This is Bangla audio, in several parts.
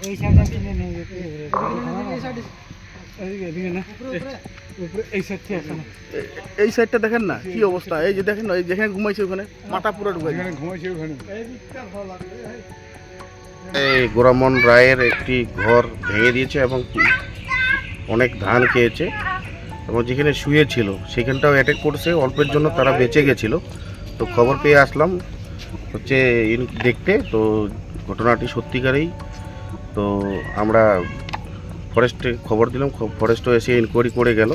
এই সাইডটা কিনে নিয়ে যেতে এই দেখেন না কি অবস্থা? এই যে দেখেন না এই যেখানে ঘুমাইছে ওখানে মাথা পুরো ঢুকে ঘুমাইছে ওখানে। এই গোরামন রায়ের একটি ঘর ভেঙে দিয়েছে এবং অনেক ধান খেয়েছে এবং যেখানে শুয়েছিল সেখানটাও অ্যাটেক করছে অল্পের জন্য তারা বেঁচে গেছিল। তো খবর পেয়ে আসলাম হচ্ছে ইন- দেখতে। তো ঘটনাটি সত্যিকারেই তো আমরা ফরেস্টে খবর দিলাম ফরেস্টও এসে ইনকোয়ারি করে গেল।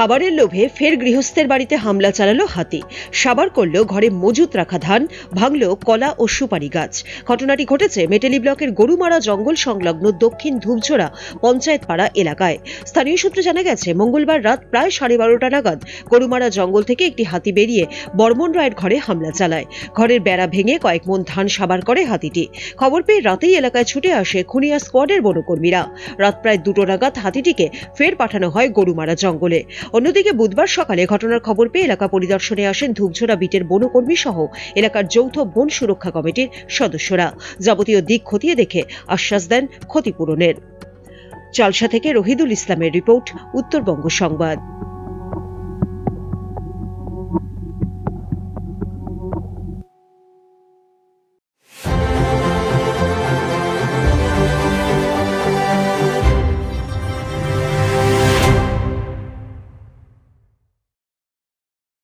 খাবারের লোভে ফের গৃহস্থের বাড়িতে হামলা চালালো হাতি। সাবার করল ঘরে মজুত রাখা ধান, ভাঙল কলা ও সুপারি গাছ। ঘটনাটি ঘটেছে মেটেলি ব্লকের গরুমারা জঙ্গল সংলগ্ন দক্ষিণ ধূপঝোড়া পঞ্চায়েত পাড়া এলাকায়। স্থানীয় সূত্রে জানা গেছে, মঙ্গলবার রাত প্রায় সাড়ে বারোটা নাগাদ গরুমারা জঙ্গল থেকে একটি হাতি বেরিয়ে বর্মন রায়ের ঘরে হামলা চালায়। ঘরের বেড়া ভেঙে কয়েক মন ধান সাবার করে হাতিটি। খবর পেয়ে রাতেই এলাকায় ছুটে আসে খুনিয়া স্কোয়াডের বনকর্মীরা। রাত প্রায় দুটো নাগাদ হাতিটিকে ফের পাঠানো হয় গরুমারা জঙ্গলে। অন্যদিকে বুধবার সকালে ঘটনার খবর পেয়ে এলাকা পরিদর্শনে আসেন ধূপঝোড়া বিটের বনকর্মী সহ এলাকার যৌথ বন সুরক্ষা কমিটির সদস্যরা। যাবতীয় দিক খতিয়ে দেখে আশ্বাস দেন ক্ষতিপূরণের। চালসা থেকে রহিদুল ইসলামের রিপোর্ট, উত্তরবঙ্গ সংবাদ।